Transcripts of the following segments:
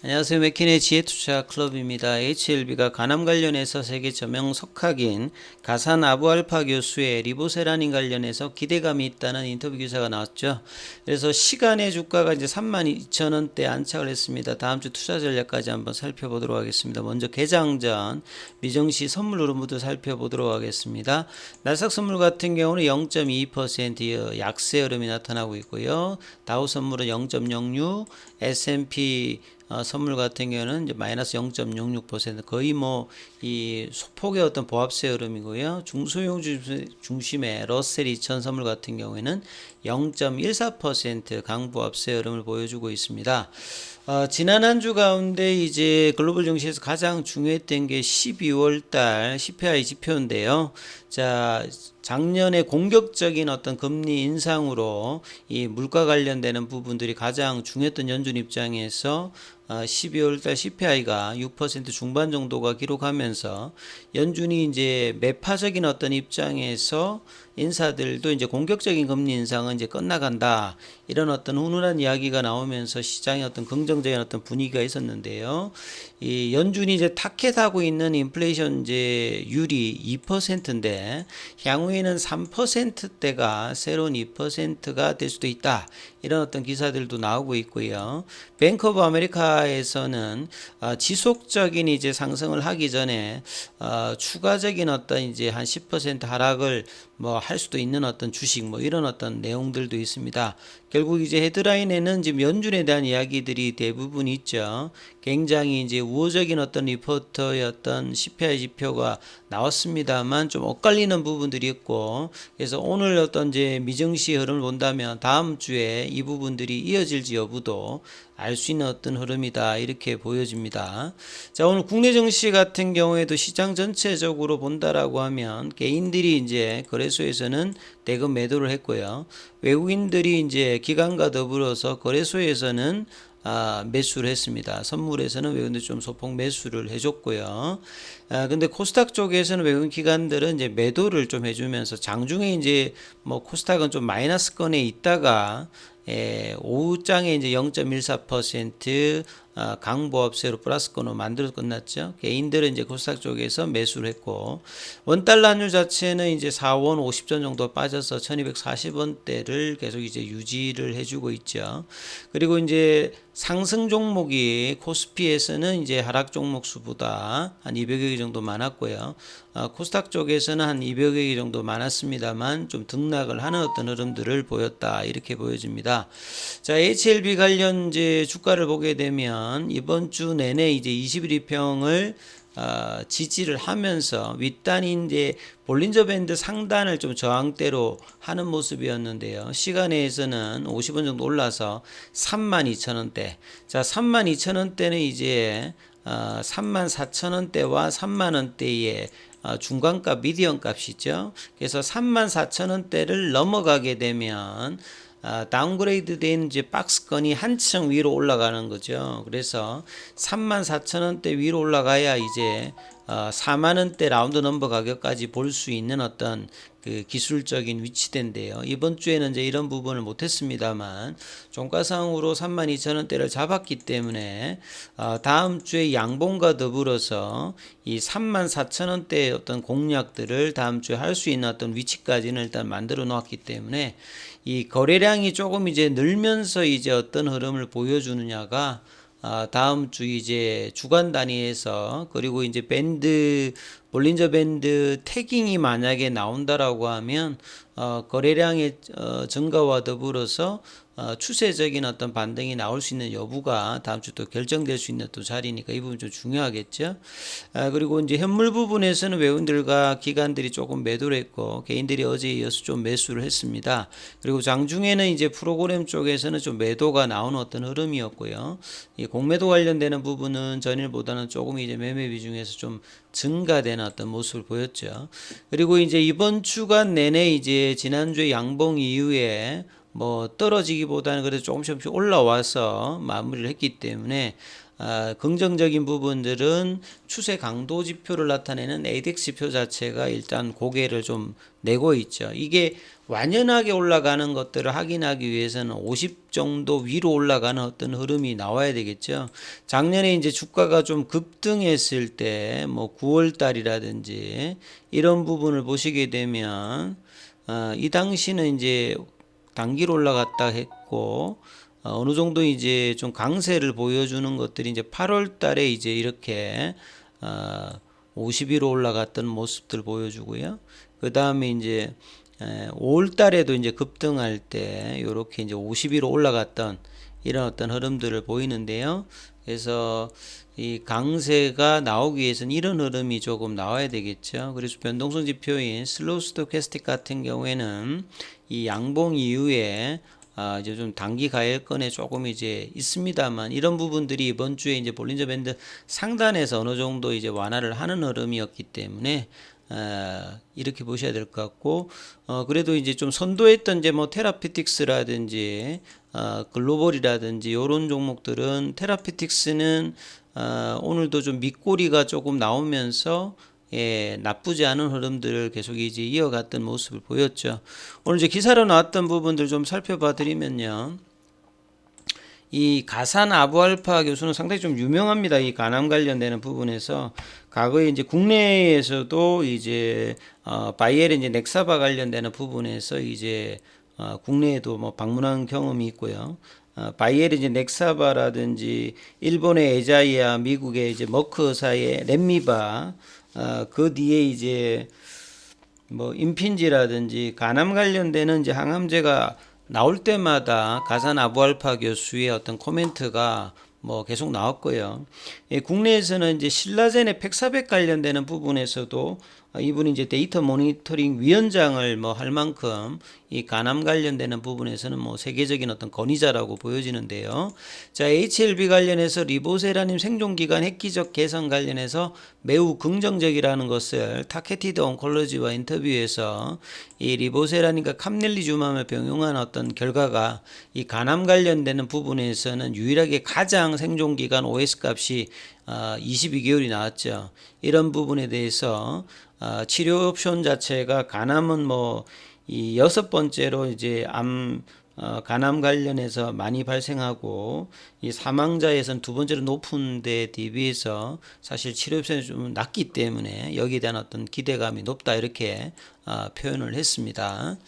안녕하세요. 맥킨의 지혜투자 클럽입니다. HLB가 간암 관련해서 세계 저명 석학인 가산 아부알파 교수의 리보세라닌 관련해서 기대감이 있다는 인터뷰 기사가 나왔죠. 그래서 시간의 주가가 이제 32,000원대 안착을 했습니다. 다음 주 투자 전략까지 한번 살펴보도록 하겠습니다. 먼저 개장 전 미정시 선물 흐름부터 살펴보도록 하겠습니다. 나스닥 선물 같은 경우는 0.2% 약세 흐름이 나타나고 있고요. 다우 선물은 0.06, S&P 어, 선물 같은 경우는 이제 마이너스 0.66% 거의 뭐이 소폭의 어떤 보합세 흐름이고요. 중소형 중심- 중심의 러셀 2000 선물 같은 경우에는 0.14% 강보합세 흐름을 보여주고 있습니다. 어, 지난 한 주 가운데 이제 글로벌 증시에서 가장 중요했던 게 12월 달 CPI 지표인데요. 자, 작년에 공격적인 어떤 금리 인상으로 이 물가 관련되는 부분들이 가장 중요했던 연준 입장에서 어, 12월 달 CPI가 6% 중반 정도가 기록하면서 연준이 이제 매파적인 어떤 입장에서 인사들도 이제 공격적인 금리 인상은 이제 끝나간다. 이런 어떤 훈훈한 이야기가 나오면서 시장에 어떤 긍정적인 어떤 분위기가 있었는데요. 이 연준이 이제 타켓하고 있는 인플레이션 이제 율이 2%인데 향후에는 3%대가 새로운 2%가 될 수도 있다. 이런 어떤 기사들도 나오고 있고요. 뱅크 오브 아메리카에서는 어, 지속적인 이제 상승을 하기 전에 어, 추가적인 어떤 이제 한 10% 하락을 뭐 할 수도 있는 어떤 주식 뭐 이런 어떤 내용들도 있습니다. 결국 이제 헤드라인에는 지금 연준에 대한 이야기들이 대부분 있죠. 굉장히 이제 우호적인 어떤 리포터의 어떤 CPI 지표가 나왔습니다만 좀 엇갈리는 부분들이 있고 그래서 오늘 어떤 이제 미정시 흐름을 본다면 다음 주에 이 부분들이 이어질지 여부도 알 수 있는 어떤 흐름이다 이렇게 보여집니다. 자 오늘 국내 증시 같은 경우에도 시장 전체적으로 본다라고 하면 개인들이 이제 거래소에서는 대금 매도를 했고요. 외국인들이 이제 기관과 더불어서 거래소에서는 아, 매수를 했습니다. 선물에서는 외국인들 좀 소폭 매수를 해줬고요. 아, 근데 코스닥 쪽에서는 외국인 기관들은 이제 매도를 좀 해주면서 장중에 이제 뭐 코스닥은 좀 마이너스권에 있다가 예, 오후장에 이제 0.14% 아, 강보합세로 플러스권으로 만들어 끝났죠. 개인들은 이제 코스닥 쪽에서 매수를 했고 원달러 환율 자체는 이제 4원 50전 정도 빠져서 1240원대를 계속 이제 유지를 해주고 있죠. 그리고 이제 상승 종목이 코스피에서는 이제 하락 종목 수보다 한 200여 개 정도 많았고요. 어, 코스닥 쪽에서는 한 200여 개 정도 많았습니다만 좀 등락을 하는 어떤 흐름들을 보였다 이렇게 보여집니다. 자 HLB 관련 이제 주가를 보게 되면 이번 주 내내 이제 21평을 어, 지지를 하면서 윗단이 이제 볼린저 밴드 상단을 좀 저항대로 하는 모습이었는데요. 시간에서는 50원 정도 올라서 32,000원대. 자, 32,000원대는 이제 어, 34,000원대와 3만원대의 어, 중간값 미디엄 값이죠. 그래서 34,000원대를 넘어가게 되면 아, 다운그레이드 된 이제 박스건이 한층 위로 올라가는 거죠. 그래서 34,000원대 위로 올라가야 이제 어, 4만 원대 라운드 넘버 가격까지 볼 수 있는 어떤 그 기술적인 위치대인데요. 이번 주에는 이제 이런 부분을 못했습니다만 종가상으로 32,000원대를 잡았기 때문에 어, 다음 주에 양봉과 더불어서 이 34,000원대의 어떤 공략들을 다음 주에 할 수 있는 어떤 위치까지는 일단 만들어 놓았기 때문에 이 거래량이 조금 이제 늘면서 이제 어떤 흐름을 보여주느냐가 아, 다음 주 이제 주간 단위에서 그리고 이제 밴드 볼린저 밴드 태깅이 만약에 나온다라고 하면 어, 거래량의 어, 증가와 더불어서 어, 추세적인 어떤 반등이 나올 수 있는 여부가 다음 주 또 결정될 수 있는 또 자리니까 이 부분 좀 중요하겠죠. 아, 그리고 이제 현물 부분에서는 외국인들과 기관들이 조금 매도를 했고 개인들이 어제 이어서 좀 매수를 했습니다. 그리고 장중에는 이제 프로그램 쪽에서는 좀 매도가 나오는 어떤 흐름이었고요. 이 공매도 관련되는 부분은 전일보다는 조금 이제 매매 비중에서 좀 증가되는 어떤 모습을 보였죠. 그리고 이제 이번 주간 내내 이제 지난주에 양봉 이후에 뭐 떨어지기보다는 그래도 조금씩 조금씩 올라와서 마무리를 했기 때문에 아, 긍정적인 부분들은 추세 강도 지표를 나타내는 ADX 지표 자체가 일단 고개를 좀 내고 있죠. 이게 완연하게 올라가는 것들을 확인하기 위해서는 50 정도 위로 올라가는 어떤 흐름이 나와야 되겠죠. 작년에 이제 주가가 좀 급등했을 때 뭐 9월 달이라든지 이런 부분을 보시게 되면 어, 이 당시는 이제 단기로 올라갔다 했고 어, 어느 정도 이제 좀 강세를 보여주는 것들이 이제 8월 달에 이제 이렇게 어, 50위로 올라갔던 모습들 보여주고요. 그 다음에 이제 에, 5월 달에도 이제 급등할 때 이렇게 이제 50위로 올라갔던 이런 어떤 흐름들을 보이는데요. 그래서 이 강세가 나오기 위해서는 이런 흐름이 조금 나와야 되겠죠. 그래서 변동성 지표인 슬로우 스토캐스틱 같은 경우에는 이 양봉 이후에 아, 이제 좀 단기 가액권에 조금 이제 있습니다만 이런 부분들이 이번 주에 이제 볼린저 밴드 상단에서 어느 정도 이제 완화를 하는 흐름이었기 때문에 어, 이렇게 보셔야 될 것 같고 어, 그래도 이제 좀 선도했던 이제 뭐 테라피틱스라든지 어, 글로벌이라든지 이런 종목들은 테라피틱스는 어, 오늘도 좀 밑꼬리가 조금 나오면서 예, 나쁘지 않은 흐름들을 계속 이제 이어갔던 모습을 보였죠. 오늘 이제 기사로 나왔던 부분들 좀 살펴봐 드리면요. 이 가산 아부알파 교수는 상당히 좀 유명합니다. 이 간암 관련되는 부분에서 과거에 이제 국내에서도 이제 어 바이엘의 이제 넥사바 관련되는 부분에서 이제 어 국내에도 뭐 방문한 경험이 있고요. 어 바이엘의 이제 넥사바라든지 일본의 에자이아, 미국의 이제 머크 사의 렘미바 어, 그 뒤에 이제 뭐 임핀지라든지 간암 관련되는 이제 항암제가 나올 때마다 가산 아부알파 교수의 어떤 코멘트가 뭐 계속 나왔고요. 예, 국내에서는 이제 신라젠의 팩사백 관련되는 부분에서도 이분이 이제 데이터 모니터링 위원장을 뭐 할 만큼 이 간암 관련되는 부분에서는 뭐 세계적인 어떤 권위자라고 보여지는데요. 자, HLB 관련해서 리보세라님 생존 기간 획기적 개선 관련해서 매우 긍정적이라는 것을 타케티드 온콜로지와 인터뷰에서 이 리보세라님과 캄넬리주맘을 병용한 어떤 결과가 이 간암 관련되는 부분에서는 유일하게 가장 생존 기간 OS 값이 어, 22개월이 나왔죠. 이런 부분에 대해서 어, 치료 옵션 자체가 간암은 뭐 이 여섯 번째로 이제 암 어, 간암 관련해서 많이 발생하고 이 사망자에서는 두 번째로 높은 데 대비해서 사실 치료 옵션이 좀 낮기 때문에 여기에 대한 어떤 기대감이 높다 이렇게 어, 표현을 했습니다.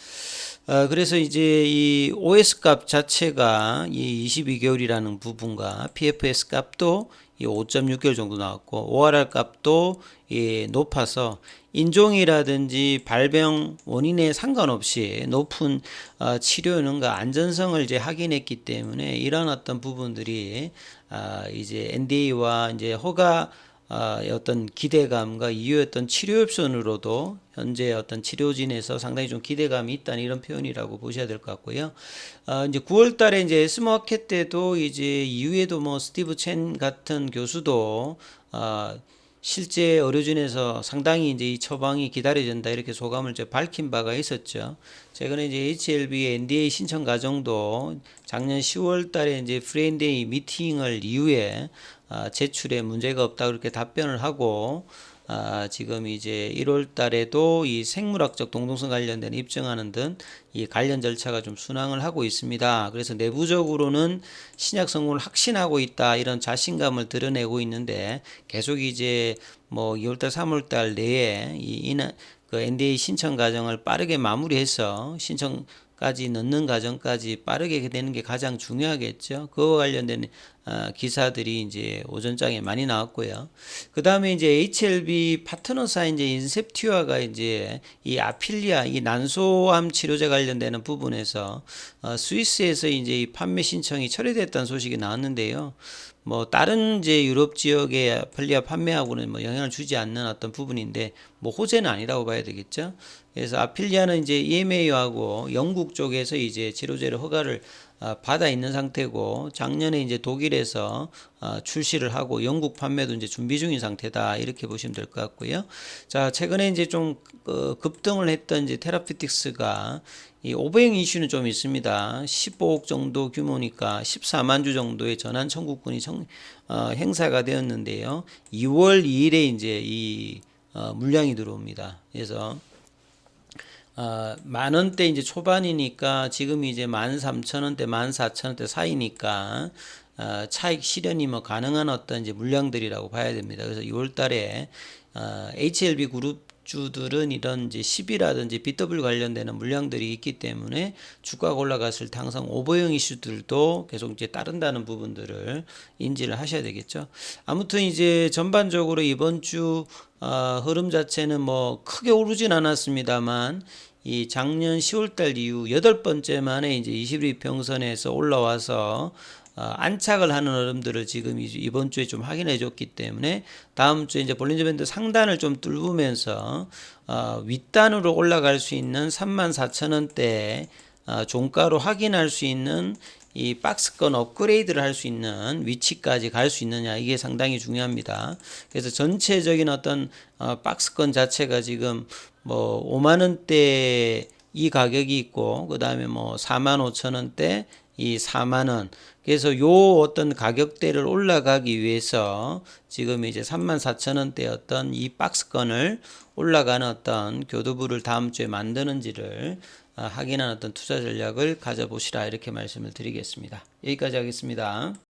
어, 그래서 이제 이 OS 값 자체가 이 22개월이라는 부분과 PFS 값도 이 5.6개월 정도 나왔고 ORR 값도 이 높아서 인종이라든지 발병 원인에 상관없이 높은 어, 치료는과 안전성을 이제 확인했기 때문에 이런 어떤 부분들이 아, 이제 NDA와 이제 허가 어, 어떤 기대감과 이후의 어떤 치료 옵션으로도 현재 어떤 치료진에서 상당히 좀 기대감이 있다는 이런 표현이라고 보셔야 될 것 같고요. 어, 이제 9월 달에 이제 스마켓 때도 이제 이후에도 뭐 스티브 첸 같은 교수도 어, 실제 의료진에서 상당히 이제 이 처방이 기다려진다 이렇게 소감을 이제 밝힌 바가 있었죠. 최근에 이제 HLB NDA 신청 과정도 작년 10월 달에 이제 프레인데이 미팅을 이후에 아, 제출에 문제가 없다 그렇게 답변을 하고 아, 지금 이제 1월 달에도 이 생물학적 동동성 관련된 입증하는 등 이 관련 절차가 좀 순항을 하고 있습니다. 그래서 내부적으로는 신약 성분을 확신하고 있다 이런 자신감을 드러내고 있는데 계속 이제 뭐 2월 달, 3월 달 내에 이 인하, 그 NDA 신청 과정을 빠르게 마무리해서 신청 까지 넣는 과정까지 빠르게 되는 게 가장 중요하겠죠. 그와 관련된 어, 기사들이 이제 오전장에 많이 나왔고요. 그 다음에 이제 HLB 파트너사 이제 인셉티와가 이제 이 아필리아 이 난소암 치료제 관련되는 부분에서 어, 스위스에서 이제 이 판매 신청이 처리됐다는 소식이 나왔는데요. 뭐 다른 이제 유럽 지역의 아필리아 판매하고는 뭐 영향을 주지 않는 어떤 부분인데 뭐 호재는 아니라고 봐야 되겠죠. 그래서 아필리아는 이제 EMA하고 영국 쪽에서 이제 치료제를 허가를 아, 받아 있는 상태고 작년에 이제 독일에서 아, 출시를 하고 영국 판매도 이제 준비 중인 상태다 이렇게 보시면 될 것 같고요. 자 최근에 이제 좀 어, 급등을 했던 이제 테라피틱스가 이 오버행 이슈는 좀 있습니다. 15억 정도 규모니까 14만 주 정도의 전환 청구권이 청, 어, 행사가 되었는데요. 2월 2일에 이제 이 어, 물량이 들어옵니다. 그래서 어, 만 원대 이제 초반이니까 지금 이제 만 삼천 원대, 만 사천 원대 사이니까 어, 차익 실현이 뭐 가능한 어떤 이제 물량들이라고 봐야 됩니다. 그래서 6월 달에 어, HLB 그룹 주들은 이런 이제 10이라든지 BW 관련되는 물량들이 있기 때문에 주가가 올라갔을 때 항상 오버형 이슈들도 계속 이제 따른다는 부분들을 인지를 하셔야 되겠죠. 아무튼 이제 전반적으로 이번 주 어, 흐름 자체는 뭐 크게 오르진 않았습니다만 이 작년 10월달 이후 여덟 번째 만에 이제 20일 평선에서 올라와서 어, 안착을 하는 흐름들을 지금 이- 이번 주에 좀 확인해 줬기 때문에 다음 주에 이제 볼린저 밴드 상단을 좀 뚫으면서 어, 윗단으로 올라갈 수 있는 34,000원대 어, 종가로 확인할 수 있는 이 박스권 업그레이드를 할 수 있는 위치까지 갈 수 있느냐 이게 상당히 중요합니다. 그래서 전체적인 어떤 어, 박스권 자체가 지금 뭐 5만 원대 이 가격이 있고 그 다음에 뭐 4만 5천 원대 이 4만 원 그래서 요 어떤 가격대를 올라가기 위해서 지금 이제 3만 4천 원대 어떤 이 박스권을 올라가는 어떤 교두부를 다음 주에 만드는지를 아, 확인하는 어떤 투자 전략을 가져보시라 이렇게 말씀을 드리겠습니다. 여기까지 하겠습니다.